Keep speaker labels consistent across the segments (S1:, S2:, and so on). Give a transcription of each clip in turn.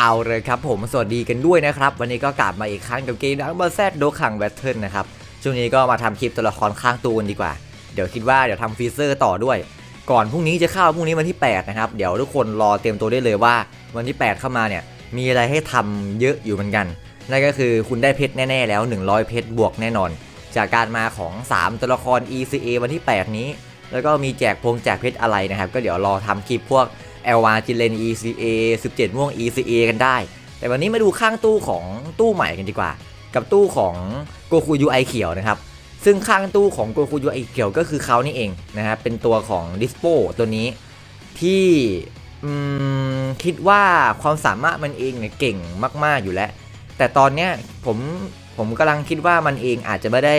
S1: เอาเลยครับผมสวัสดีกันด้วยนะครับ วันนี้ก็กลับมาอีกครั้งกับเกมดังเบอร์แซดโดคังแบทเทิลนะครับ ช่วงนี้ก็มาทำคลิปตัวละครข้างตัวกันดีกว่า เดี๋ยวคิดว่าเดี๋ยวทำฟีเซอร์ต่อด้วย ก่อนพรุ่งนี้จะเข้าพรุ่งนี้วันที่ 8 นะครับ เดี๋ยวทุกคนรอเตรียมตัวได้เลยว่า วันที่ 8 เข้ามาเนี่ยมีอะไรให้ทำเยอะอยู่เหมือนกัน นั่นก็คือคุณได้เพชรแน่ๆแล้ว 100 เพชรบวกแน่นอน จากการมาของ 3 ตัวละคร ECA วันที่ 8 นี้ แล้วก็มีแจกพงแจกเพชรอะไรนะครับ ก็เดี๋ยวรอทำคลิปพวก l อจิเลน ECA 17 ม่วง ECA กันได้ แต่วันนี้มาดูข้างตู้ของตู้ใหม่กันดีกว่า กับตู้ของโกคูยูไอเขียวนะครับ ซึ่งข้างตู้ของโกคูยูไอเขียวก็คือเขานี่เองนะครับ เป็นตัวของดิสโปตัวนี้ ที่คิดว่าความสามารถมันเองเนี่ยเก่งมาก ๆอยู่แล้ว แต่ตอนเนี้ยผมผมกำลังคิดว่ามันเองอาจจะไม่ได้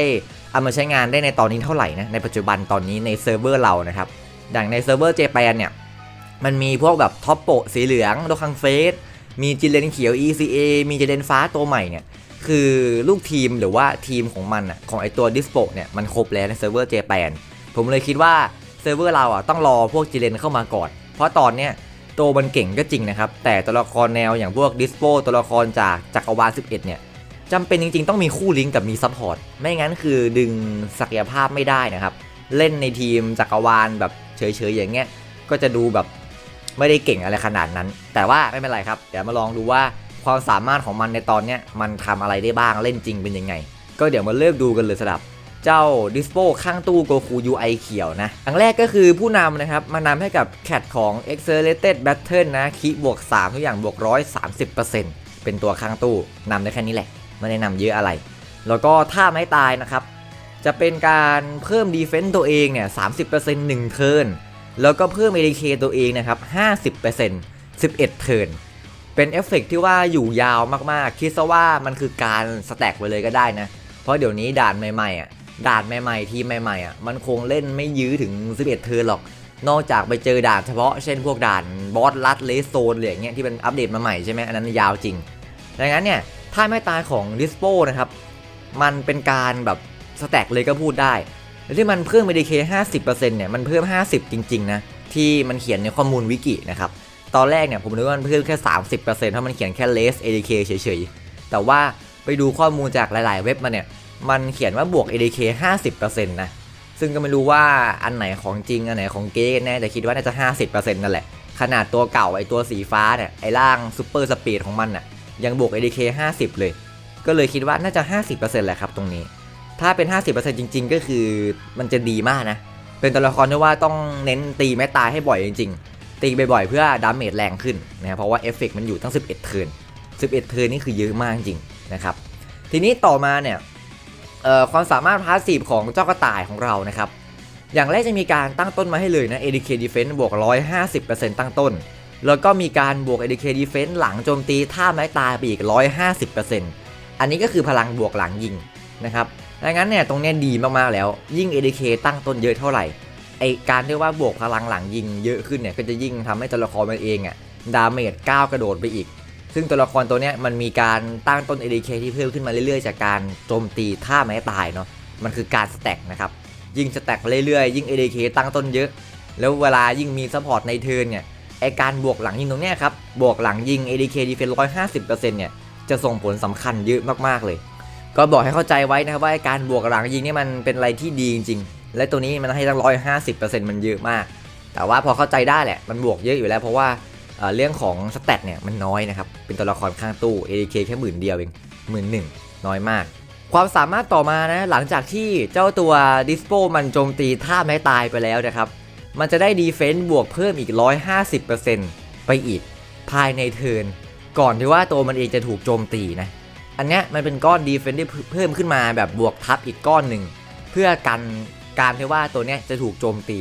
S1: เอามาใช้งานได้ในตอนนี้เท่าไหร่นะในปัจจุบันตอนนี้ในเซิร์ฟเวอร์เรานะครับดังในเซิร์ฟเวอร์เจแปนเนี่ย มันมีพวกแบบท็อปโปะสีเหลืองโดคังเฟส มีจิเลนเขียว ECA มีจิเลนฟ้าตัวใหม่เนี่ย คือลูกทีมหรือว่าทีมของมันอะของไอตัวดิสโปเนี่ยมันครบแล้วในเซิร์ฟเวอร์เจแปนผมเลยคิดว่าเซิร์ฟเวอร์เราอะต้องรอพวกจิเลนเข้ามาก่อน เพราะตอนเนี้ยตัวมันเก่งก็จริงนะครับ แต่ตัวละครแนวอย่างพวกดิสโปตัวละครจากจักรวาล11 เนี่ยจำเป็นจริง ๆ ต้องมีคู่ลิงก์กับมีซัพพอร์ตไม่งั้นคือดึงศักยภาพไม่ได้นะครับ เล่นในทีมจักรวาลแบบเฉยๆอย่างเงี้ยก็จะดูแบบ ไม่ได้เก่งอะไรขนาดนั้น แต่ว่าไม่เป็นไรครับ เดี๋ยวมาลองดูว่าความสามารถของมันในตอนนี้มันทำอะไรได้บ้างเล่นจริงเป็นยังไง ก็เดี๋ยวมาเริ่มดูกันเลยสำหรับเจ้าดิสโ o ข้างตู้โกคู UI เขียวนะอันแรกก็คือผู้นำนะครับ มานำให้กับแคทของ Accelerated Battle นะคีบวก 3 ทุกอย่างบวก 130%เป็นตัวข้างตู้นำได้แค่นี้แหละ ไม่ได้นำเยอะอะไร แล้วก็ถ้าไม่ตายนะครับ จะเป็นการเพิ่มดีเฟนต์ตัวเองเนี่ย 30% 1เทิร์น แล้วก็เพิ่ม ADK ตัวเองนะครับ 50% 11 เทิร์น เป็นเอฟเฟกต์ที่ว่าอยู่ยาวมากๆ คิดซะว่ามันคือการสแต็กไปเลยก็ได้นะ เพราะเดี๋ยวนี้ด่านใหม่ๆอะ ด่านใหม่ๆ ทีมใหม่ๆอะ มันคงเล่นไม่ยื้อถึง 11 เทิร์นหรอก นอกจากไปเจอด่านเฉพาะ เช่นพวกด่านบอสลัดเลสโซนอะไรอย่างเงี้ยที่เป็นอัปเดตมาใหม่ใช่ไหมอันนั้นยาวจริง ดังนั้นเนี่ย ถ้าไม่ตายของดิสโปนะครับ มันเป็นการแบบสแต็กเลยก็พูดได้ แล้วที่มันเพิ่ม ADK 50%เนี่ยมันเพิ่ม 50 จริง ๆ นะ ที่มันเขียนในข้อมูลวิกินะครับตอนแรกเนี่ยผมนึกว่ามันเพิ่มแค่ 30%เพราะมันเขียนแค่ less ADK เฉยๆ แต่ว่าไปดูข้อมูลจากหลายๆ เว็บมาเนี่ย มันเขียนว่าบวก ADK 50%นะ ซึ่งก็ไม่รู้ว่าอันไหนของจริง อันไหนของเก๊กันแน่แต่คิดว่าน่าจะ 50%นั่นแหละ ขนาดตัวเก่าไอตัวสีฟ้าเนี่ยไอร่างซูเปอร์สปีดของมันน่ะยังบวก ADK 50 เลย ก็เลยคิดว่าน่าจะ 50%แหละครับตรงนี้ ถ้าเป็น 50%จริง ๆ ก็คือมันจะดีมากนะ เป็นตัวละครที่ว่าต้องเน้นตีแม้ตายให้บ่อยจริง ๆ ตีบ่อยๆเพื่อดาเมจแรงขึ้นนะครับเพราะว่าเอฟเฟกมันอยู่ตั้ง 11 เทิร์น11 เทิร์นนี่คือเยอะมากจริงนะครับ ทีนี้ต่อมาเนี่ยความสามารถพาสซีฟของเจ้ากระต่ายของเรานะครับ อย่างแรกจะมีการตั้งต้นมาให้เลยนะ ADK Defense บวก 150%ตั้งต้น แล้วก็มีการบวก ADK Defense หลังโจมตีท่าไม้ตายไปอีก 150%อันนี้ก็คือพลังบวกหลังยิงนะครับ ดังนั้นเนี่ยตรงเนี้ยดีมากๆแล้ว ยิ่ง ADK ตั้งต้นเยอะเท่าไหร่ไอการที่ว่าบวกพลังหลังยิงเยอะขึ้นเนี่ยก็จะยิ่งทำให้ตัวละครมันเองอะดาเมจก้าวกระโดดไปอีก ซึ่งตัวละครตัวเนี้ยมันมีการตั้งต้น ADK ที่เพิ่มขึ้นมาเรื่อยๆ จากการโจมตีท่าไม้ตายเนาะมันคือการสแต็กนะครับยิ่งสแต็กเรื่อยๆ ยิ่ง ADK ตั้งต้นเยอะ แล้วเวลายิ่งมีซัพพอร์ตในเทิร์นเนี่ยไอการบวกหลังยิงตรงเนี้ยครับบวกหลังยิง ADK Defense 150%เนี่ยจะส่งผลสำคัญเยอะมากๆเลย ก็บอกให้เข้าใจไว้นะครับว่าการบวกหลังยิงนี่มันเป็นอะไรที่ดีจริงๆ และตัวนี้มันให้ตั้งร้อยห้าสิบเปอร์เซ็นต์มันเยอะมาก แต่ว่าพอเข้าใจได้แหละ มันบวกเยอะอยู่แล้ว เพราะว่าเรื่องของสเตตเนี่ยมันน้อยนะครับ เป็นตัวละครข้างตู้ ADK แค่หมื่นเดียวเองหมื่นหนึ่งน้อยมาก ความสามารถต่อมานะ หลังจากที่เจ้าตัวดิสโปมันโจมตีท่าไม้ตายไปแล้วนะครับ มันจะได้ดีเฟนซ์บวกเพิ่มอีก 150%ไปอีกภายในเทิร์นก่อนที่ว่าตัวมันเองจะถูกโจมตีนะ อันเนี้ยมันเป็นก้อนดีเฟนซ์ที่เพิ่มขึ้นมาแบบบวกทับอีกก้อนหนึ่ง เพื่อกันการที่ว่าตัวเนี้ยจะถูกโจมตี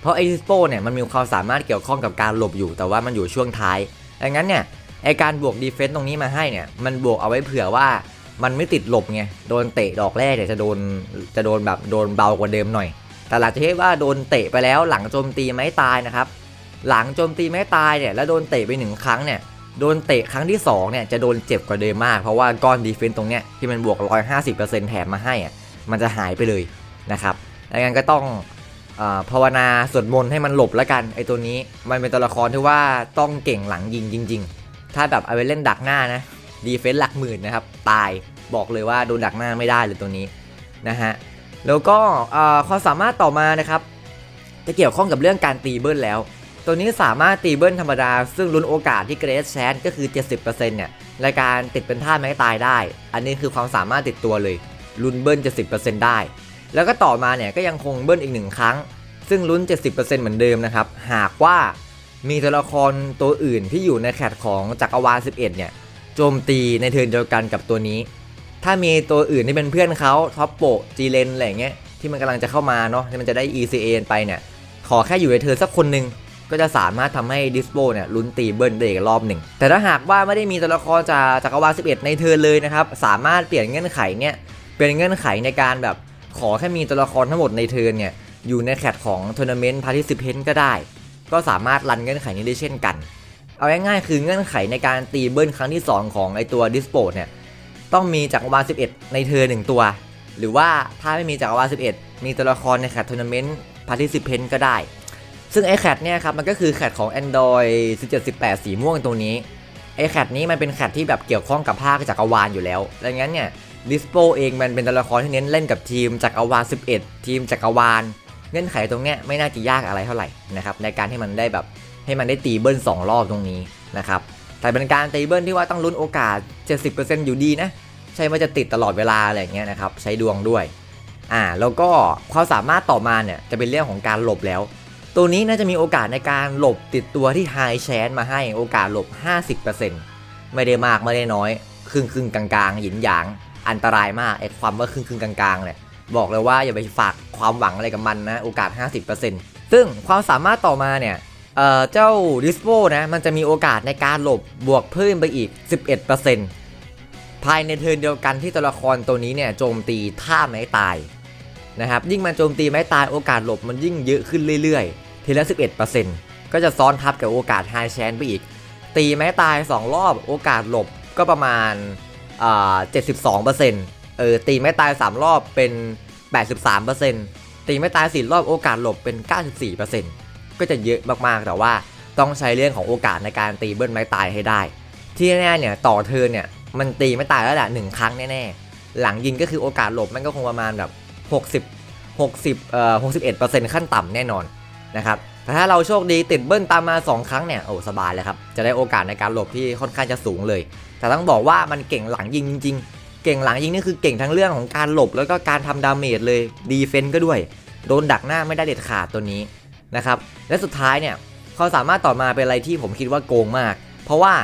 S1: เพราะไอดิสโปเนี่ยมันมีความสามารถเกี่ยวข้องกับการหลบอยู่แต่ว่ามันอยู่ช่วงท้ายดังนั้นเนี่ยไอการบวกดีเฟนซ์ตรงนี้มาให้เนี่ยมันบวกเอาไว้เผื่อว่ามันไม่ติดหลบไงโดนเตะดอกแรกเนี่ยจะโดนจะโดนแบบโดนเบากว่าเดิมหน่อย แต่หลังจากที่ว่าโดนเตะไปแล้วหลังโจมตีไม่ตายนะครับหลังโจมตีไม่ตายเนี่ยแล้วโดนเตะไปหนึ่งครั้งเนี่ย โดนเตะครั้งที่2เนี่ยจะโดนเจ็บกว่าเดิมมาก เพราะว่าก้อนดีเฟนต์ตรงเนี้ยที่มันบวก 150%แถมมาให้อะมันจะหายไปเลยนะครับดังนั้นก็ต้องอภาวนาสวดมนต์ให้มันหลบแล้วกันไอตัวนี้มันเป็นตัวละครที่ว่าต้องเก่งหลังยิงจริง ๆ ถ้าแบบเอาไปเล่นดักหน้านะดีเฟนส์หลักหมื่นนะครับตายบอกเลยว่าโดนดักหน้าไม่ได้เลยตัวนี้นะฮะแล้วก็ความสามารถต่อมานะครับจะเกี่ยวข้องกับเรื่องการตีเบิ้ลแล้ว ตัวนี้สามารถตีเบิ้ลธรรมดา ซึ่งลุ้นโอกาสที่เกรสแชนก็คือ 70%เนี่ยในการติดเป็นท่าไม้ตายได้ อันนี้คือความสามารถติดตัวเลย ลุ้นเบิ้ล 70%ได้ แล้วก็ต่อมาเนี่ยก็ยังคงเบิ้ลอีกหนึ่งครั้ง ซึ่งลุ้น 70%เหมือนเดิมนะครับ หากว่ามีตัวละครตัวอื่นที่อยู่ในแคตของจักรวาล 11 เนี่ย โจมตีในเทิร์นเดียวกันกับตัวนี้ ถ้ามีตัวอื่นที่เป็นเพื่อนเขาท็อปโปจีเลนอะไรเงี้ยที่มันกำลังจะเข้ามาเนาะที่มันจะได้ ECA ไปเนี่ย ขอแค่อยู่ในเทิร์นสักคนหนึ่ง ก็จะสามารถทำให้ดิสโ o เนี่ยลุ้นตีเบิร์นได้อีกรอบหนึ่ง แต่ถ้าหากว่าไม่ได้มีตัวละครจากจักรวาล11 ในเทิร์นเลยนะครับ สามารถเปลี่ยนเงื่อนไขเนี่ยเป็นเงื่อนไขในการแบบขอแค่มีตัวละครทั้งหมดในเทิร์นเนี่ยอยู่ในแคตของทัวร์นาเมนต์พาร์ทิซิเพนก็ได้ ก็สามารถรันเงื่อนไขนี้ได้เช่นกัน เอาง่ายๆคือเงื่อนไขในการตีเบิร์นครั้งที่ 2 ของไอตัวดิสโ o เนี่ยต้องมีจักรวาล11 ในเทิร์นหนึ่งตัว หรือว่าถ้าไม่มีจักรวาล11 มีตัวละครในแคตทัวร์นาเมนต์พาร์ทิซิเพนก็ได้ ซึ่งไอแคทเนี่ยครับมันก็คือแคทของ Android 17 18 สีม่วงตรงนี้ไอแคทนี้มันเป็นแคทที่แบบเกี่ยวข้องกับภาคจักรวาลอยู่แล้วดังนั้นเนี่ยดิสโปเองมันเป็นตัวละครที่เน้นเล่นกับทีมจักรวาล 11 ทีมจักรวาล เงื่อนไขตรงเนี้ยไม่น่าจะยากอะไรเท่าไหร่นะครับในการให้มันได้แบบให้มันได้ตีเบิ้ล2 รอบตรงนี้นะครับแต่เป็นการตีเบิ้ลที่ว่าต้องลุ้นโอกาส 70%อยู่ดีนะใช่ว่าจะติดตลอดเวลาอะไรอย่างเงี้ยนะครับใช้ดวงด้วยอ่าแล้วก็ความสามารถต่อมาเนี่ยจะเป็นเรื่องของการหลบแล้ว ตัวนี้น่าจะมีโอกาสในการหลบติดตัวที่ High Chance มาให้โอกาสหลบ 50%ไม่ได้มากไม่ได้น้อย ครึ่งครึ่งๆกลางๆ หยินหยาง อันตรายมากไอ้ความว่าครึ่งครึ่งๆกลางๆเนี่ยบอกเลยว่าอย่าไปฝากความหวังอะไรกับมันนะโอกาส 50%ซึ่งความสามารถต่อมาเนี่ยเอ่อเจ้าดิสโ o นะมันจะมีโอกาสในการหลบบวกเพิ่มไปอีก 11%ภายในเทิร์นเดียวกันที่ตัวละครตัวนี้เนี่ยโจมตีท่าไม้ตาย นะครับยิ่งมันโจมตีไม้ตายโอกาสหลบมันยิ่งเยอะขึ้นเรื่อยๆ ทีละ 11%ก็จะซ้อนทับกับโอกาสไฮแชนไปอีก ตีไม้ตาย 2 รอบโอกาสหลบก็ประมาณเจ็ดสิบสอ่า72%เออตีไม้ตาย 3 รอบเป็น83%ตีไม้ตาย4รอบโอกาสหลบเป็น 94%ก็จะเยอะมากๆ แต่ว่าต้องใช้เรื่องของโอกาสในการตีเบิ้ลไม้ตายให้ได้ ที่แน่ๆเนี่ยต่อเทิร์นเนี่ยมันตีไม่ตายแล้วแหละหนึ่งครั้งแน่ๆ หลังยิงก็คือโอกาสหลบมันก็คงประมาณแบบ 60 60เอ่อ61%ขั้นต่ำแน่นอนนะครับแต่ถ้าเราโชคดีติดเบิ้ลตามมา 2 ครั้งเนี่ยโอ้สบายเลยครับ จะได้โอกาสในการหลบที่ค่อนข้างจะสูงเลย แต่ต้องบอกว่ามันเก่งหลังยิงจริงๆเก่งหลังยิงนี่คือเก่งทั้งเรื่องของการหลบแล้วก็การทำดาเมจเลยดีเฟนต์ก็ด้วย โดนดักหน้าไม่ได้เด็ดขาดตัวนี้นะครับและสุดท้ายเนี่ยเขาสามารถต่อมาเป็นอะไรที่ผมคิดว่าโกงมาก เพราะว่า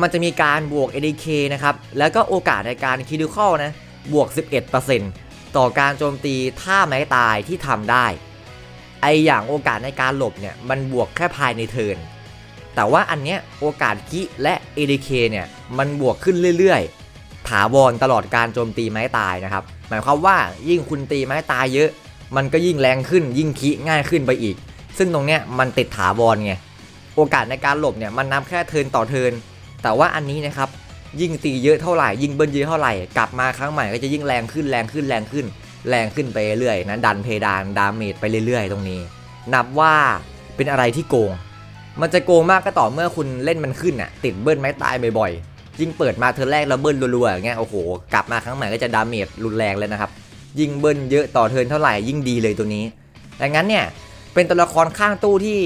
S1: มันจะมีการบวก ADK นะครับแล้วก็โอกาสในการคิดิคอลนะบวก 11% ต่อการโจมตีท่าไม้ตายที่ทำได้ ไออย่างโอกาสในการหลบเนี่ยมันบวกแค่ภายในเทินแต่ว่าอันเนี้ยโอกาสคิและ ADK เคเนี่ยมันบวกขึ้นเรื่อยๆ ถาวรตลอดการโจมตีไม้ตายนะครับ หมายความว่ายิ่งคุณตีไม้ตายเยอะ มันก็ยิ่งแรงขึ้นยิ่งคิง่ายขึ้นไปอีก ซึ่งตรงเนี้ยมันติดถาวรไง โอกาสในการหลบเนี่ยมันนับแค่เทินต่อเทินแต่ว่าอันนี้นะครับ ยิ่งตีเยอะเท่าไหร่ยิ่งเบิ้ลเยอะเท่าไหร่กลับมาครั้งใหม่ก็จะยิ่งแรงขึ้นแรงขึ้นแรงขึ้น แรงขึ้นไปเรื่อยนะดันเพดานดาเมจไปเรื่อยๆ ตรงนี้ นับว่าเป็นอะไรที่โกง มันจะโกงมากก็ต่อเมื่อคุณเล่นมันขึ้นอะติดเบิ้ลไม้ตายบ่อยๆยิ่งเปิดมาเธอแรกแล้วเบิ้ลรัวๆอย่างเงี้ยโอ้โหกลับมาครั้งใหม่ก็จะดาเมจรุนแรงเลยนะครับยิ่งเบิ้ลเยอะต่อเทินเท่าไหร่ยิ่งดีเลยตัวนี้ดังนั้นเนี่ยเป็นตัวละครข้างตู้ที่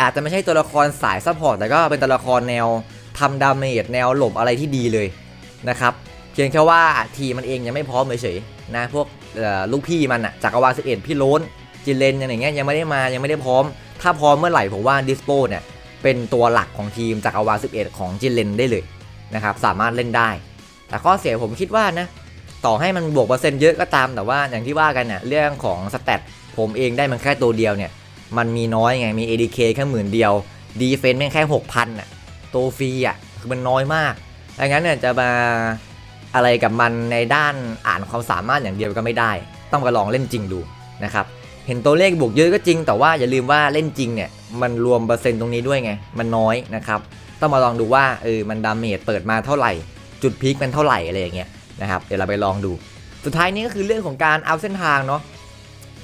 S1: อาจจะไม่ใช่ตัวละครสายซัพพอร์ตแต่ก็เป็นตัวละครแนว ทำดาเมจแนวหลบอะไรที่ดีเลยนะครับ เพียงแค่ว่าทีมมันเองยังไม่พร้อมเฉยๆนะพวกลูกพี่มันอะจักรวาล11พี่โลนจิเลนอย่างเงี้ยยังไม่ได้มายังไม่ได้พร้อม ถ้าพร้อมเมื่อไหร่ผมว่าดิสโปเนี่ยเป็นตัวหลักของทีมจักรวาล11ของจิเลนได้เลยนะครับสามารถเล่นได้ แต่ข้อเสียผมคิดว่านะต่อให้มันบวกเปอร์เซ็นต์เยอะก็ตามแต่ว่าอย่างที่ว่ากันเนี่ยเรื่องของสแตทผมเองได้มันแค่ตัวเดียวเนี่ยมันมีน้อยไงมี ADK แค่หมื่นเดียวดีเฟนต์แม่งแค่ 6,000อะ ตัวฟรีอะคือมันน้อยมากดังนั้นเนี่ยจะมาอะไรกับมันในด้านอ่านความสามารถอย่างเดียวก็ไม่ได้ ต้องมาลองเล่นจริงดูนะครับเห็นตัวเลขบวกเยอะก็จริงแต่ว่าอย่าลืมว่าเล่นจริงเนี่ยมันรวมเปอร์เซ็นต์ตรงนี้ด้วยไง มันน้อยนะครับ ต้องมาลองดูว่าเออมันดาเมจเปิดมาเท่าไหร่ จุดพีคมันเท่าไหร่อะไรอย่างเงี้ยนะครับเดี๋ยวเราไปลองดู สุดท้ายนี้ก็คือเรื่องของการเอาเส้นทางเนาะ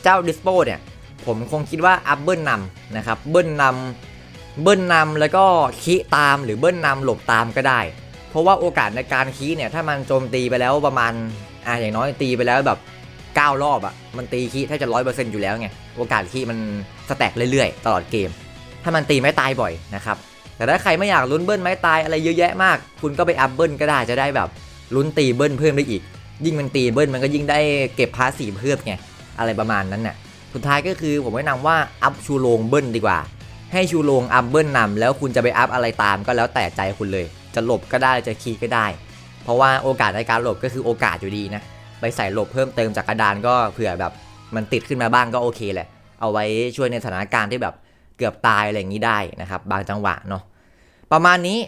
S1: เจ้าดิสโปเนี่ยผมคงคิดว่าอัพเบิลนำนะครับเบิลนำ เบิ้ลนำแล้วก็คีตามหรือเบิ้ลนำหลบตามก็ได้ เพราะว่าโอกาสในการคีเนี่ยถ้ามันโจมตีไปแล้วประมาณอะอย่างน้อยตีไปแล้วแบบ 9 รอบอะ่ะมันตีคีแทบจะร้อยเปอร์เซ็นต์อยู่แล้วไงโอกาสคีมันสแต็กเรื่อยๆ ตลอดเกม ถ้ามันตีไม่ตายบ่อยนะครับแต่ถ้าใครไม่อยากลุ้นเบิ้ลไม่ตายอะไรเยอะแยะมาก คุณก็ไปอัพเบิ้ลก็ได้จะได้แบบลุ้นตีเบิ้ลเพิ่มได้อีก ยิ่งมันตีเบิ้ลมันก็ยิ่งได้เก็บพาสีเพิ่มไงอะไรประมาณนั้นน่ะสุดท้ายก็คือผมแนะนำว่าอัพชูโรงเบิ้ลดีกว่า ให้ชูโรงอัพเบิลนำแล้วคุณจะไปอัพอะไรตามก็แล้วแต่ใจคุณเลย จะหลบก็ได้จะคีก็ได้ เพราะว่าโอกาสในการหลบก็คือโอกาสอยู่ดีนะไปใส่หลบเพิ่มเติมจากกระดานก็เผื่อแบบมันติดขึ้นมาบ้างก็โอเคแหละ เอาไว้ช่วยในสถานการณ์ที่แบบเกือบตายอะไรอย่างนี้ได้นะครับ บางจังหวะเนาะประมาณนี้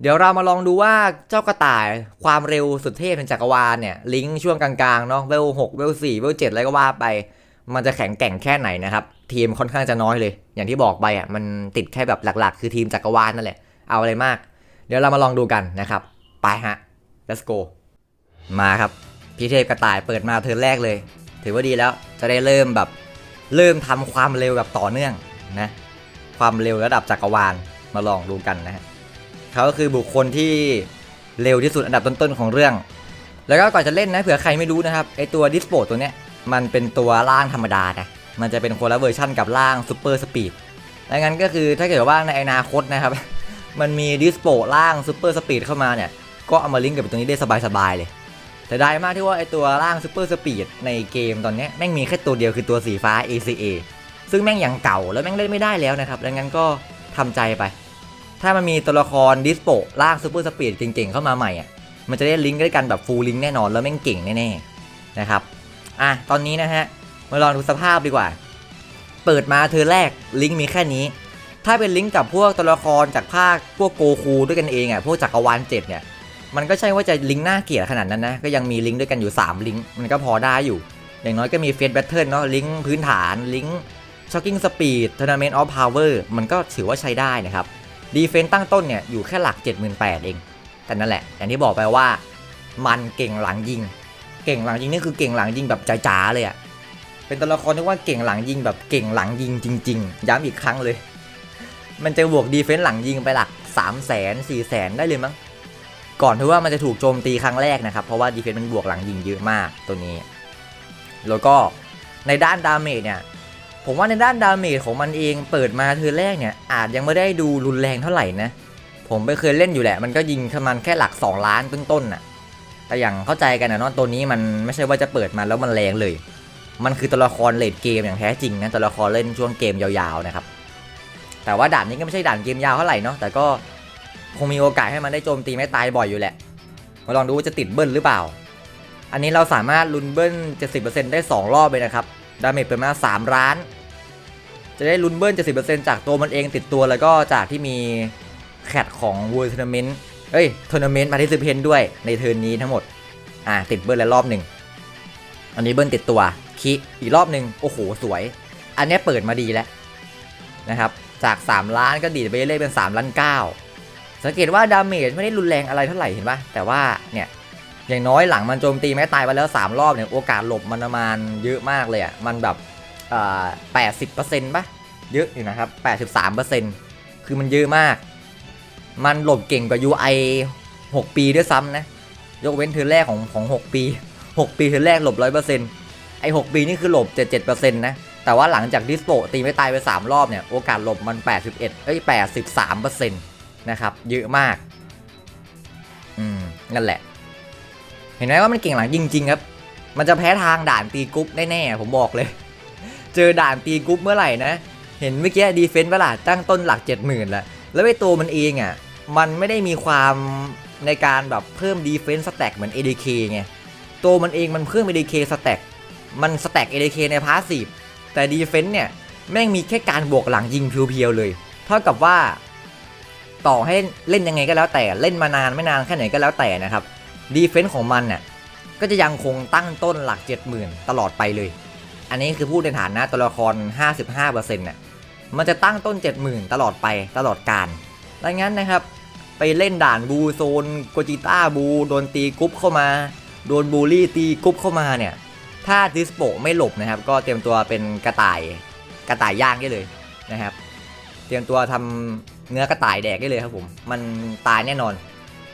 S1: เดี๋ยวเรามาลองดูว่าเจ้ากระต่ายความเร็วสุดเทพในจักรวาลเนี่ย ลิงก์ช่วงกลางๆเนาะเวลหกเวลสี่เวลเจ็ดอะไรก็ว่าไป มันจะแข็งแกร่งแค่ไหนนะครับ ทีมค่อนข้างจะน้อยเลย อย่างที่บอกไปอะมันติดแค่แบบหลักๆ คือทีมจักรวาลนั่นแหละ เอาอะไรมาก เดี๋ยวเรามาลองดูกันนะครับ ไปฮะ let's go มาครับพี่เทพกระต่ายเปิดมาเทิร์นแรกเลย ถือว่าดีแล้วจะได้เริ่มแบบเริ่มทำความเร็วแบบต่อเนื่องนะความเร็วระดับจักรวาลมาลองดูกันนะฮะเขาก็คือบุคคลที่เร็วที่สุดอันดับต้นๆของเรื่อง แล้วก็ก่อนจะเล่นนะเผื่อใครไม่รู้นะครับไอตัวดิสโ o ตัวเนี้ยมันเป็นตัวล่างธรรมดานะ มันจะเป็นคนละเวอร์ชั่นกับล่างซูเปอร์สปีดดังนั้นก็คือถ้าเกิดว่าในอนาคตนะครับ มันมีดิสโ o ล่างซูเปอร์สปีดเข้ามาเนี่ย ก็เอามาลิงก์กับตัวนี้ได้สบายๆเลย แต่ได้มากที่ว่าไอตัวร่างซูเปอร์สปีดในเกมตอนนี้แม่งมีแค่ตัวเดียวคือตัวสีฟ้า ACA ซึ่งแม่งอย่างเก่าแล้วแม่งเล่นไม่ได้แล้วนะครับ ดังนั้นก็ทำใจไป ถ้ามันมีตัวละครดิสโปร่างซูเปอร์สปีดเก่งๆเข้ามาใหม่อะ มันจะได้ลิงก์ด้วยกันแบบฟูลลิงก์แน่นอนแล้วแม่งเก่งแน่ๆนะครับ อะ ตอนนี้นะฮะ มาลองดูสภาพดีกว่า เปิดมาเธอแรกลิงก์มีแค่นี้ ถ้าเป็นลิงก์กับพวกตัวละครจากภาคพวกโกคูด้วยกันเองอะพวกจักรวาลเจ็ดเนี่ยมันก็ใช่ว่าจะลิงก์น่าเกลียดขนาดนั้นนะก็ยังมีลิงก์ด้วยกันอยู่ 3 ลิงก์มันก็พอได้อยู่ อย่างน้อยก็มีเฟสแบทเทิลเนาะลิงก์พื้นฐานลิงก์ช็อคกิ้งสปีดทัวร์นาเมนต์ออฟพาวเวอร์มันก็ถือว่าใช้ได้นะครับดีเฟนต์ตั้งต้นเนี่ยอยู่แค่หลัก 78,000เอง แต่นั่นแหละ อย่างที่บอกไปว่า มันเก่งหลังยิง เก่งหลังยิงนี่คือเก่งหลังยิงแบบจ๋าๆเลยอะ เป็นตัวละครที่ว่าเก่งหลังยิงแบบเก่งหลังยิงจริง ๆ ย้ำอีกครั้งเลย มันจะบวกดีเฟนต์หลังยิงไปหลัก3 0 0 0 0 0 4 0 0 0 0 ได้เลยมั้ง ก่อนที่ว่ามันจะถูกโจมตีครั้งแรกนะครับ เพราะว่าดีเฟนต์มันบวกหลังยิงเยอะมากตัวนี้ แล้วก็ในด้านดาเมจเนี่ย ผมว่าในด้านดาเมจของมันเองเปิดมาเธอแรกเนี่ย อาจยังไม่ได้ดูรุนแรงเท่าไหร่นะ ผมไปเคยเล่นอยู่แหละ มันก็ยิงมันแค่หลัก 2 ล้านต้นๆน่ะ แต่อย่างเข้าใจกันนะเนาะตัวนี้มันไม่ใช่ว่าจะเปิดมาแล้วมันแรงเลย มันคือตัวละครเลดเกมอย่างแท้จริงนะตัวละครเล่นช่วงเกมยาวๆนะครับแต่ว่าด่านนี้ก็ไม่ใช่ด่านเกมยาวเท่าไหร่เนาะแต่ก็คงมีโอกาสให้มันได้โจมตีไม่ตายบ่อยอยู่แหละมาลองดูว่าจะติดเบิ้ลหรือเปล่า อันนี้เราสามารถลุนเบิ้ล 70%ได้ 2 รอบเลยนะครับ ดาเมจเปิดมา3ล้าน จะได้ลุนเบิ้ล 70%จากตัวมันเองติดตัวแล้วก็จากที่มีแคทของ World Tournament เอ้ย Tournament Participant ด้วยในเทิร์นนี้ทั้งหมด อ่าติดเบิ้ลแล้วรอบหนึ่ง อันนี้เบิ้ลติดตัว คิอีกรอบหนึ่งโอ้โหสวย อันนี้เปิดมาดีแล้วนะครับจาก 3 ล้านก็ดีดไปเรื่อยเป็น 3 ล้าน 9 สังเกตว่าดาเมจไม่ได้รุนแรงอะไรเท่าไหร่เห็นปะแต่ว่าเนี่ยอย่างน้อยหลังมันโจมตีแม้ตายไปแล้ว 3 รอบเนี่ยโอกาสหลบมันประมาณเยอะมากเลยอะ่ะมันแบบเอ่อแปดสิบเปอร์เซ็นต์ปะเยอะอยู่นะครับแปดสิบสามเปอร์เซ็นต์คือมันเยอะมาก มันหลบเก่งกว่า UI 6 ปีด้วยซ้ำนะ ยกเว้นเทอแรกของของ 6 ปี 6 ปีเทอแรกหลบร้อยเปอร์เซ็นต์ ไอ้6ปีนี่คือหลบ 77เปอร์เซ็นต์นะแต่ว่าหลังจากดิสโปตีไม่ตายไป 3 รอบเนี่ย โอกาสหลบมัน 81 เอ้ย 83เปอร์เซ็นต์นะครับ เยอะมาก อืม นั่นแหละ เห็นไหมว่ามันเก่งหลังจริง ๆ ครับ มันจะแพ้ทางด่านตีกรุ๊ปแน่ๆ ผมบอกเลย เจอด่านตีกรุ๊ปเมื่อไหร่นะ เห็นเมื่อกี้ดีเฟนต์เวลาตั้งต้นหลัก 70,000 แล้ว แล้วไอ้ตัวมันเองอะ มันไม่ได้มีความในการแบบเพิ่มดีเฟนส์สแต็กเหมือน ADK ไง ตัวมันเองมันเพิ่ม ADK สแต็ก มันสแต็ก ADK ในพาสซีฟแต่ดีเฟนส์เนี่ยแม่งมีแค่การบวกหลังยิงเพียวๆเลย เท่ากับว่า ต่อให้เล่นยังไงก็แล้วแต่เล่นมานานไม่นานแค่ไหนก็แล้วแต่นะครับดีเฟนส์ของมันน่ะก็จะยังคงตั้งต้นหลัก 70,000 ตลอดไปเลย อันนี้คือพูดในฐานะตัวละคร 55%น่ะมันจะตั้งต้น 70,000 ตลอดไปตลอดการดังนั้นนะครับ ไปเล่นด่านบูโซนโกจิต้าบู โดนตีกรุ๊ปเข้ามา โดนบูลลี่ตีกรุ๊ปเข้ามาเนี่ย ถ้าดิสโปไม่หลบนะครับ ก็เตรียมตัวเป็นกระต่ายกระต่ายย่างได้เลยนะครับ เตรียมตัวทำเนื้อกระต่ายแดกได้เลยครับผม มันตายแน่นอน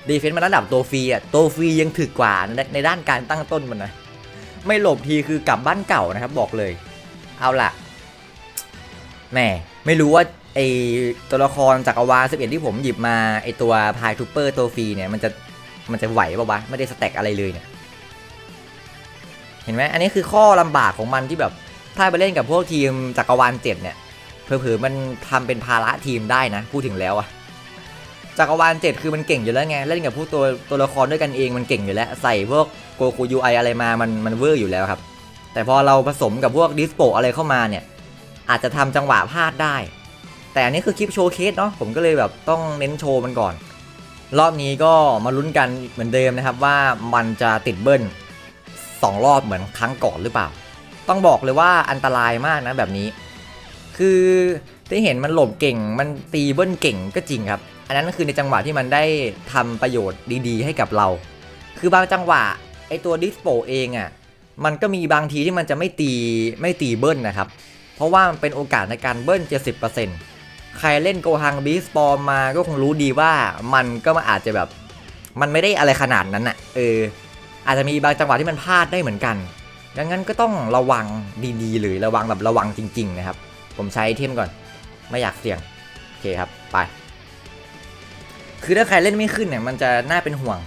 S1: ดีเฟนซ์มันระดับตัวฟรีอะตัวฟรียังถึกกว่าในในด้านการตั้งต้นมันนะไม่หลบทีคือกลับบ้านเก่านะครับ บอกเลย เอาล่ะแหมไม่รู้ว่าไอตัวละครจักรวาล11ที่ผมหยิบมาไอตัวพายทูเปอร์ตัวฟรีเนี่ยมันจะมันจะไหวป่าวะไม่ได้สแต็กอะไรเลยเนี่ย เห็นไหมอันนี้คือข้อลำบากของมันที่แบบถ้าไปเล่นกับพวกทีมจักรวาลเจ็ดเนี่ยเผลอๆมันทำเป็นภาระทีมได้นะ พูดถึงแล้วอะจักรวาลเจ็ดคือมันเก่งอยู่แล้วไง เล่นกับพวกตัวตัวละครด้วยกันเองมันเก่งอยู่แล้ว ใส่พวกโกคูยูไออะไรมามันมันเวอร์อยู่แล้วครับ แต่พอเราผสมกับพวกดิสโปอะไรเข้ามาเนี่ย อาจจะทำจังหวะพลาดได้ แต่อันนี้คือคลิปโชว์เคสเนาะผมก็เลยแบบต้องเน้นโชว์มันก่อน รอบนี้ก็มาลุ้นกันเหมือนเดิมนะครับว่ามันจะติดเบิ้ล สองรอบเหมือนครั้งก่อนหรือเปล่า ต้องบอกเลยว่าอันตรายมากนะแบบนี้ คือที่เห็นมันหลบเก่งมันตีเบิ้ลเก่งก็จริงครับ อันนั้นคือในจังหวะที่มันได้ทำประโยชน์ดี ๆ ให้กับเรา คือบางจังหวะไอตัวดิสโปเองอะ่ะมันก็มีบางทีที่มันจะไม่ตีไม่ตีเบิ้ลนะครับ เพราะว่ามันเป็นโอกาสในการเบิ้ล 70%ใครเล่นโกฮังบีสปอมมาก็คงรู้ดีว่ามันก็มาอาจจะแบบ มันไม่ได้อะไรขนาดนั้นอะ่ะเออ อาจจะมีบางจังหวะที่มันพลาดได้เหมือนกัน ดังนั้นก็ต้องระวังดีๆเลยระวังแบบระวังจริง ๆ นะครับ ผมใช้ไอเทมก่อน ไม่อยากเสี่ยง โอเคครับ ไป คือถ้าใครเล่นไม่ขึ้นเนี่ยมันจะน่าเป็นห่วง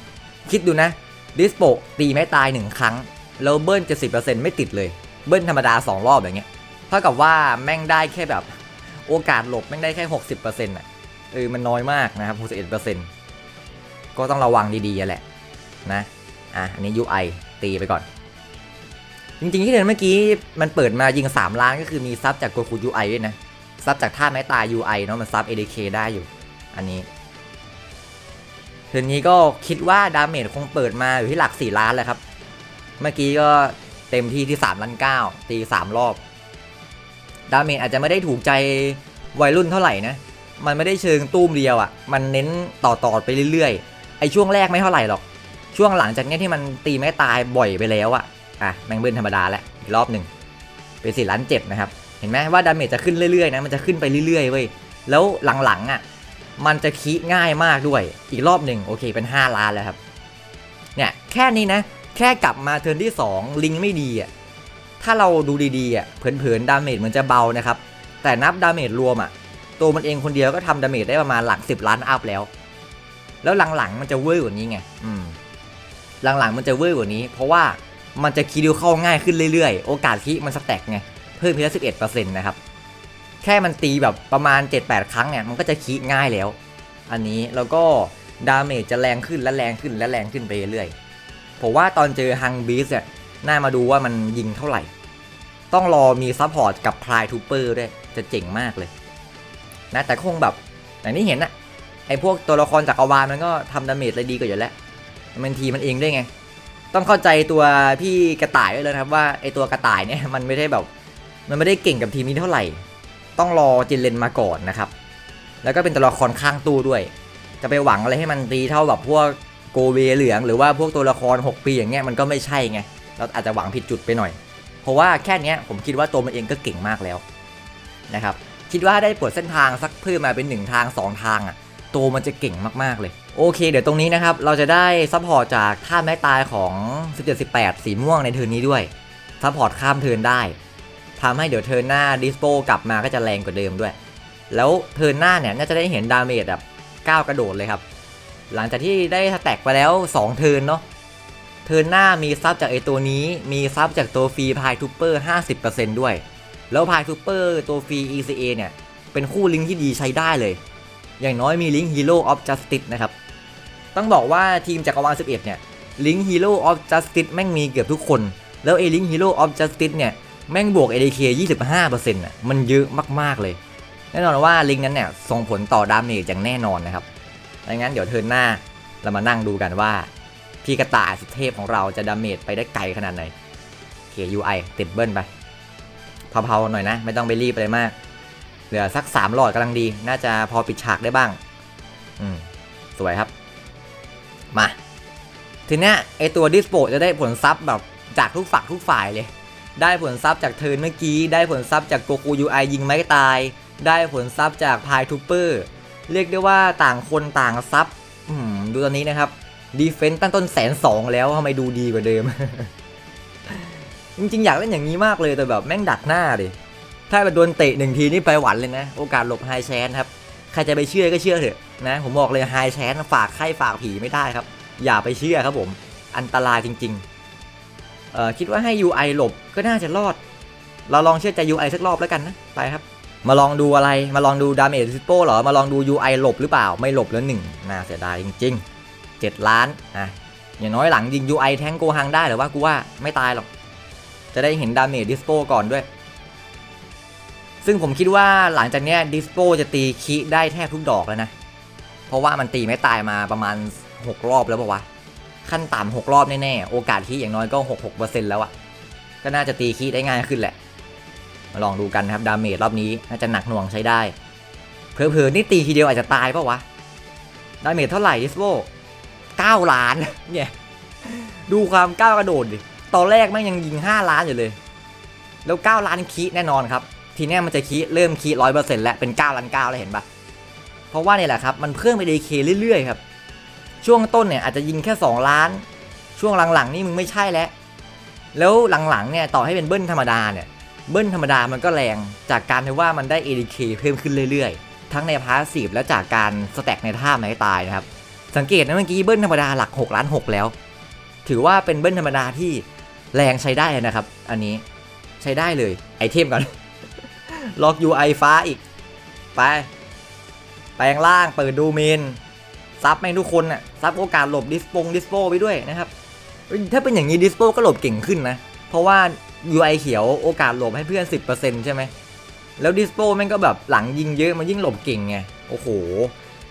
S1: คิดดูนะ ดิสโปตีไม่ตายหนึ่งครั้งแล้วเบิ้ลจะสิไม่ติดเลย เบิ้ลธรรมดา2รอบอย่างเงี้ย เท่ากับว่าแม่งได้แค่แบบโอกาสหลบแม่งได้แค่60%อะเออมันน้อยมากนะครับ61%ก็ต้องระวังดีๆแหละนะ อะอันนี้ UI ตีไปก่อน จริงๆ ที่เห็นเมื่อกี้มันเปิดมายิง 3 ล้านก็คือมีซับจากโกคู UI ด้วยนะ ซับจากท่าไม้ตาย UI เนาะมันซับ ADK ได้อยู่ อันนี้เทินนี้ก็คิดว่าดาเมจคงเปิดมาอยู่ที่หลัก 4 ล้านแล้วครับ เมื่อกี้ก็เต็มที่ที่3ล้าน9ตี 3 รอบ ดาเมจอาจจะไม่ได้ถูกใจวัยรุ่นเท่าไหร่นะ มันไม่ได้เชิงตุ้มเดียวอะ่ะ มันเน้นต่อๆไปเรื่อยๆ ไอช่วงแรกไม่เท่าไหร่หรอก ช่วงหลังจากเนี้ยที่มันตีไม่ตายบ่อยไปแล้วอะอะแมงเบิ้ลธรรมดาแล้วอีกรอบหนึ่งเป็นสี่ล้านเจ็ดนะครับ เห็นไหมว่าดาเมจจะขึ้นเรื่อยๆนะมันจะขึ้นไปเรื่อยๆเว้ยแล้วหลังๆอะมันจะคีง่ายมากด้วย อีกรอบหนึ่งโอเคเป็น 5 ล้านแล้วครับ เนี่ยแค่นี้นะ แค่กลับมาเทิร์นที่ 2 ลิงไม่ดีอะถ้าเราดูดีๆอะเผินๆดาเมจเหมือนจะเบานะครับ แต่นับดาเมจรวมอะตัวมันเองคนเดียวก็ทำดาเมจได้ประมาณหลัก 10 ล้านอัพแล้ว แล้วหลังๆมันจะเวอร์กว่านี้ไง อืม หลังๆมันจะเวอร์กว่านี้ เพราะว่ามันจะคีดิวเข้าง่ายขึ้นเรื่อยๆ โอกาสคีมันสแต็กไง เพิ่มเพียงสิบเอ็ดเปอร์เซ็นต์นะครับ แค่มันตีแบบประมาณ 7-8 ครั้งเนี่ย มันก็จะคีง่ายแล้ว อันนี้แล้วก็ดาเมจจะแรงขึ้นและแรงขึ้นและแรงขึ้นไปเรื่อยๆ ผมว่าตอนเจอฮังบีสเนี่ยน่ามาดูว่ามันยิงเท่าไหร่ ต้องรอมีซัพพอร์ตกับพลายทูเปอร์ด้วย จะเจ๋งมากเลยนะแต่คงแบบอย่างที่เห็นอะไอพวกตัวละครจักรวาลมันก็ทำดาเมจอะไรดีกว่าอยู่แล้ว มันทีมันเองด้วยไง ต้องเข้าใจตัวพี่กระต่ายด้วยเลยครับว่าไอตัวกระต่ายเนี่ยมันไม่ได้แบบ มันไม่ได้เก่งกับทีมนี้เท่าไหร่ ต้องรอจินเลนมาก่อนนะครับ แล้วก็เป็นตัวละครข้างตู้ด้วย จะไปหวังอะไรให้มันตีเท่าแบบพวกโกเวเหลือง หรือว่าพวกตัวละคร 6 ปีอย่างเงี้ยมันก็ไม่ใช่ไง เราอาจจะหวังผิดจุดไปหน่อย เพราะว่าแค่นี้ผมคิดว่าตัวมันเองก็เก่งมากแล้วนะครับคิดว่าได้เปิดเส้นทางสักเพิ่มมาเป็น 1 ทาง 2 ทางอะตัวมันจะเก่งมากๆเลย โอเค เดี๋ยวตรงนี้นะครับ เราจะได้ซัพพอร์ตจากท่าไม้ตายของ 17-18 สีม่วงในเทิร์นนี้ด้วย ซัพพอร์ตข้ามเทิร์นได้ทำให้เดี๋ยวเทิร์นหน้าดิสโปกลับมาก็จะแรงกว่าเดิมด้วย แล้วเทิร์นหน้าเนี่ยน่าจะได้เห็นดาเมจแบบก้าวกระโดดเลยครับ หลังจากที่ได้สแต็กไปแล้ว 2 เทิร์นเนาะ เทิร์นหน้ามีซับจากไอตัวนี้ มีซับจากตัวฟรีพายทูเปอร์ 50%ด้วย แล้วพายทูเปอร์ตัวฟรี ECA เนี่ย เป็นคู่ลิงก์ที่ดีใช้ได้เลย อย่างน้อยมีลิงก์ Hero of Justice นะครับ ต้องบอกว่าทีมจักรวาล 11 เนี่ยลิงก์ Hero of Justice แม่งมีเกือบทุกคน แล้วไอ้ลิงก์ Hero of Justice เนี่ย แม่งบวก ADK 25%อะมันเยอะมาก ๆ เลย แน่นอนว่าลิงนั้นเนี่ยส่งผลต่อดาเมจอย่างแน่นอนนะครับดังนั้นเดี๋ยวเทิร์นหน้าเรามานั่งดูกันว่า พี่กระต่ายสุดเทพของเราจะดาเมจไปได้ไกลขนาดไหน KUI ติดเบิ้ลไปเผาๆหน่อยนะ ไม่ต้องไปรีบอะไรมาก เหลือสัก3หลอดกำลังดี น่าจะพอปิดฉากได้บ้าง อืม สวยครับ มา ทีเนี้ยไอตัวดิสโปจะได้ผลซับแบบจากทุกฝักทุกฝ่ายเลย ได้ผลซับจากเทิร์นเมื่อกี้ ได้ผลซับจากโกคูยูไอยิงไม้ตาย ได้ผลซับจากพายทูเปอร์เรียกได้ว่าต่างคนต่างซับดูตอนนี้นะครับดีเฟนต์ตั้งต้นแสนสองแล้วทำไมดูดีกว่าเดิม จริงๆ อยากเล่นอย่างนี้มากเลยแต่แบบแม่งดักหน้าดิ ถ้าไปโดนเตะหนึ่งทีนี่ไปหวันเลยนะ โอกาสหลบไฮแชนครับ ใครจะไปเชื่อก็เชื่อเถอะนะผมบอกเลยไฮแชนฝากไข้ฝากผีไม่ได้ครับ อย่าไปเชื่อครับผมอันตรายจริงๆเอ่อคิดว่าให้ UI หลบก็น่าจะรอด เราลองเชื่อใจ UI สักรอบแล้วกันนะไปครับ มาลองดูอะไรมาลองดูดาเมจซิโป้เหรอมาลองดู UI หลบหรือเปล่าไม่หลบแล้วหนึ่งน่าเสียดายจริง ๆ 7 ล้านอะอย่างน้อยหลังยิง UI แทงโกฮังได้หรือว่ากูว่าไม่ตายหรอกจะได้เห็นดาเมจดิสโปก่อนด้วย ซึ่งผมคิดว่าหลังจากนี้ดิสโปจะตีคิได้แทบทุกดอกแล้วนะ เพราะว่ามันตีไม่ตายมาประมาณ 6 รอบแล้วปะวะ ขั้นต่ำ6รอบแน่ๆ โอกาสที่อย่างน้อยก็ 66%แล้วอะก็น่าจะตีคีได้ง่ายขึ้นแหละ มาลองดูกันนะครับ ดาเมจรอบนี้น่าจะหนักหน่วงใช้ได้ เผลอๆนี่ตีทีเดียวอาจจะตายปะวะ ดาเมจเท่าไหร่ดิสโบ9ล้าน เนี่ย ดูความก้าวกระโดดดิ ตอนแรกแม่งยังยิง 5 ล้านอยู่เลย แล้ว 9 ล้านคีแน่นอนครับ ทีเนี้ยมันจะคีเริ่มคีร้อยเปอร์เซ็นต์แล้วเป็น9ล้าน9แล้วเห็นปะเพราะว่าเนี่ยแหละครับมันเพิ่มไปดีเคเรื่อยๆครับช่วงต้นเนี่ยอาจจะยิงแค่ 2 ล้าน ช่วงหลังๆนี่มึงไม่ใช่แล้ว แล้วหลังๆเนี่ยต่อให้เป็นเบิ้ลธรรมดาเนี่ยเบิ้ลธรรมดามันก็แรงจากการที่ว่ามันได้ ADK เพิ่มขึ้นเรื่อยๆ ทั้งในพาสซีฟและจากการสแต็กในท่าไม้ตายนะครับ สังเกตนะเมื่อกี้เบิ้ลธรรมดาหลัก6ล้าน6แล้ว ถือว่าเป็นเบิ้ลธรรมดาที่แรงใช้ได้นะครับ อันนี้ใช้ได้เลยไอเทมก่อน ล็อก UI ฟ้าอีก ไป แปลงล่างเปิดดูเมนซับแม่งทุกคนน่ะซับโอกาสหลบดิสโปงดิสโปไปด้วยนะครับ ถ้าเป็นอย่างนี้ดิสโปก็หลบเก่งขึ้นนะ เพราะว่า UI เขียวโอกาสหลบให้เพื่อน 10%ใช่ไหม แล้วดิสโปแม่งก็แบบหลังยิงเยอะมันยิ่งหลบเก่งไง โอ้โห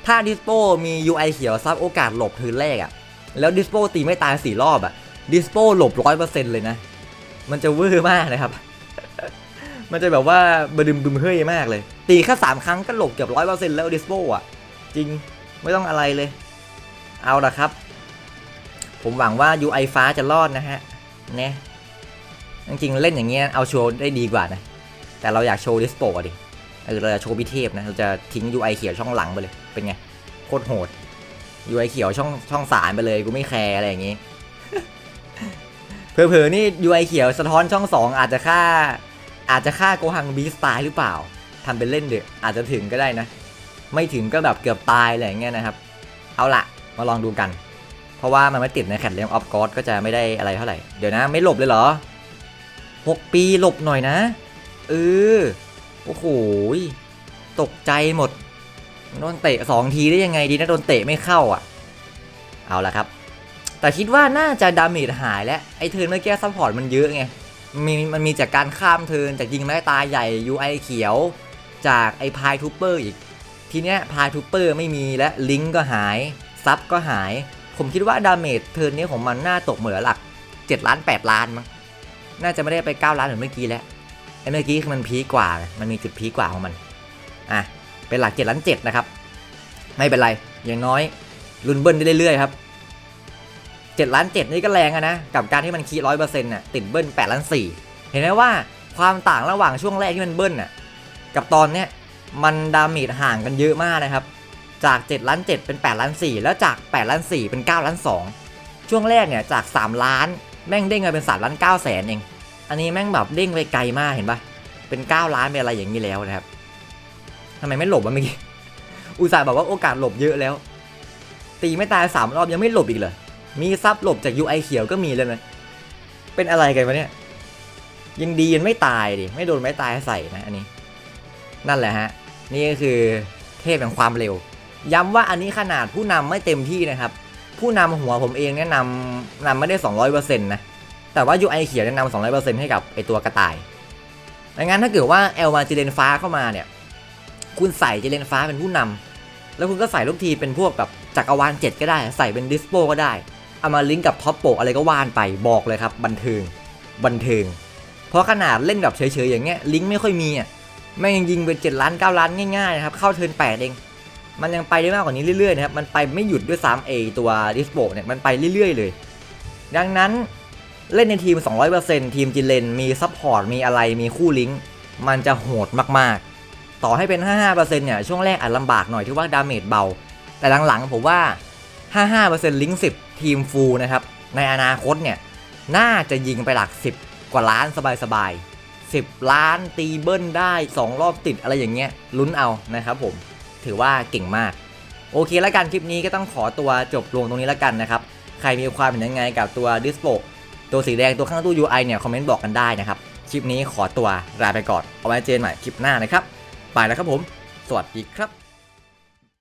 S1: ถ้าดิสโปมี UI เขียวซับโอกาสหลบทืนแรกอะแล้วดิสโปตีไม่ตายสี่รอบอะดิสโปหลบร้อยเปอร์เซ็นต์เลยนะ มันจะเวอร์มากนะครับ มันจะแบบว่าบดึมบึมเฮ้ยมากเลย ตีแค่สามครั้งก็หลบเกือบร้อยเปอร์เซ็นต์แล้วดิสโปอะจริงไม่ต้องอะไรเลย เอาละครับ ผมหวังว่า UI ฟ้าจะรอดนะฮะเนี่ยจริงเล่นอย่างเงี้ยเอาโชว์ได้ดีกว่านะ แต่เราอยากโชว์ดิสโปอะดิเออเราจะโชว์พิเทพนะ เราจะทิ้ง UI เขียวช่องหลังไปเลย เป็นไง โคตรโหด UI เขียวช่องช่องสารไปเลย กูไม่แคร์อะไรอย่างงี้ เผลอๆนี่ UI เขียวสะท้อนช่องสองอาจจะฆ่า อาจจะฆ่าโกหังบีสไตล์หรือเปล่าทำเป็นเล่นเด็กอาจจะถึงก็ได้นะ ไม่ถึงก็แบบเกือบตายอะไรอย่างเงี้ยนะครับ เอาละมาลองดูกัน เพราะว่ามันไม่ติดในแคทเลมออฟกอดก็จะไม่ได้อะไรเท่าไหร่ เดี๋ยวนะ ไม่หลบเลยเหรอ 6 ปีหลบหน่อยนะเออโอ้โหตกใจหมดโดนเตะสองทีได้ยังไงดีนะโดนเตะไม่เข้าอะ เอาละครับ แต่คิดว่าน่าจะดาเมจหายแล้ว ไอเทิร์นเมื่อกี้ซัพพอร์ตมันเยอะไง มีมันมีจากการข้ามเทินจากยิงไม้ตาใหญ่ UI เขียว จากไอพายทูเปอร์อีก ทีเนี้ยพายทูเปอร์ไม่มีและลิงก์ก็หายซับก็หาย ผมคิดว่าดาเมจเทินนี้ของมันน่าตกเหมือนหลัก 7 ล้าน 8 ล้านมั้งน่าจะไม่ได้ไป 9 ล้านเหมือนเมื่อกี้แล้วไอเมื่อกี้คือมันพีกว่า มันมีจุดพีกว่าของมันอะเป็นหลัก7ล้าน7นะครับไม่เป็นไรอย่างน้อยลุนเบิ้ลได้เรื่อยๆครับ 7ล้าน7นี่ก็แรงอะนะ กับการที่มันคีร้อยเปอร์เซ็นต์น่ะติดเบิ้ล8ล้าน4เห็นไหมว่าความต่างระหว่างช่วงแรกที่มันเบิ้ลน่ะกับตอนเนี้ยมันดาเมจห่างกันเยอะมากนะครับ จาก7ล้าน7เป็น8ล้าน4แล้วจาก8ล้าน4เป็น9ล้าน2ช่วงแรกเนี่ยจาก 3 ล้านแม่งเด้งมาเป็น3ล้าน9แสนเอง อันนี้แม่งแบบเด้งไปไกลมากเห็นปะเป็น 9 ล้านเป็นอะไรอย่างนี้แล้วนะครับทำไมไม่หลบวะเมื่อกี้อุตส่าห์บอกว่าโอกาสหลบเยอะแล้ว ตีไม่ตาย3รอบยังไม่หลบอีกเหรอ มีซับหลบจาก UI เขียวก็มีเลยนะ เป็นอะไรกันวะเนี่ย ยังดียังไม่ตายดิ ไม่โดนไม้ตายใส่นะอันนี้ นั่นแหละฮะ นี่ก็คือเทพแห่งความเร็ว ย้ำว่าอันนี้ขนาดผู้นำไม่เต็มที่นะครับ ผู้นำหัวผมเองเนี่ยนำนำไม่ได้ 200%นะ แต่ว่า UI เขียวเนี่ยนำ200%ให้กับไอตัวกระต่ายดังนั้นถ้าเกิดว่าเอลมาจิเลนฟ้าเข้ามาเนี่ย คุณใส่จิเลนฟ้าเป็นผู้นำแล้วคุณก็ใส่ลูกทีเป็นพวกแบบจักรวาล7ก็ได้ ใส่เป็นดิสโปก็ได้ เอามาลิงก์กับท็อปโปอะไรก็ว่านไปบอกเลยครับ บันเทิงบันเทิง เพราะขนาดเล่นแบบเฉยๆอย่างเงี้ยลิงก์ไม่ค่อยมีอะแม่งยังยิงเป็น7ล้าน9ล้านง่ายๆนะครับเข้าเทิร์น8เองมันยังไปได้มากกว่านี้เรื่อยๆนะครับมันไปไม่หยุดด้วยซ้ำเอตัวดิสโบเนี่ยมันไปเรื่อยๆเลย ดังนั้นเล่นในทีม 200%ทีมจิเลนมีซัพพอร์ตมีอะไรมีคู่ลิงก์มันจะโหดมากๆ ต่อให้เป็น 55%เนี่ยช่วงแรกอาจลำบากหน่อยที่ว่าดาเมจเบา แต่หลังๆผมว่า 55%ลิงก์10 ทีมฟูลนะครับ ในอนาคตเนี่ย น่าจะยิงไปหลัก 10 กว่าล้านสบายๆ 10 ล้านตีเบิ้ลได้ 2 รอบติดอะไรอย่างเงี้ยลุ้นเอานะครับผม ถือว่าเก่งมาก โอเคแล้วกันคลิปนี้ก็ต้องขอตัวจบลงตรงนี้แล้วกันนะครับ ใครมีความเห็นยังไงกับตัวดิสโ a ตัวสีแดงตัวข้างตู้ UI เนี่ย คอมเมนต์บอกกันได้นะครับ คลิปนี้ขอตัวลาไปก่อน เอาไว้เจอกันใหม่คลิปหน้านะครับ ไปแล้วครับผม สวัสดีครับ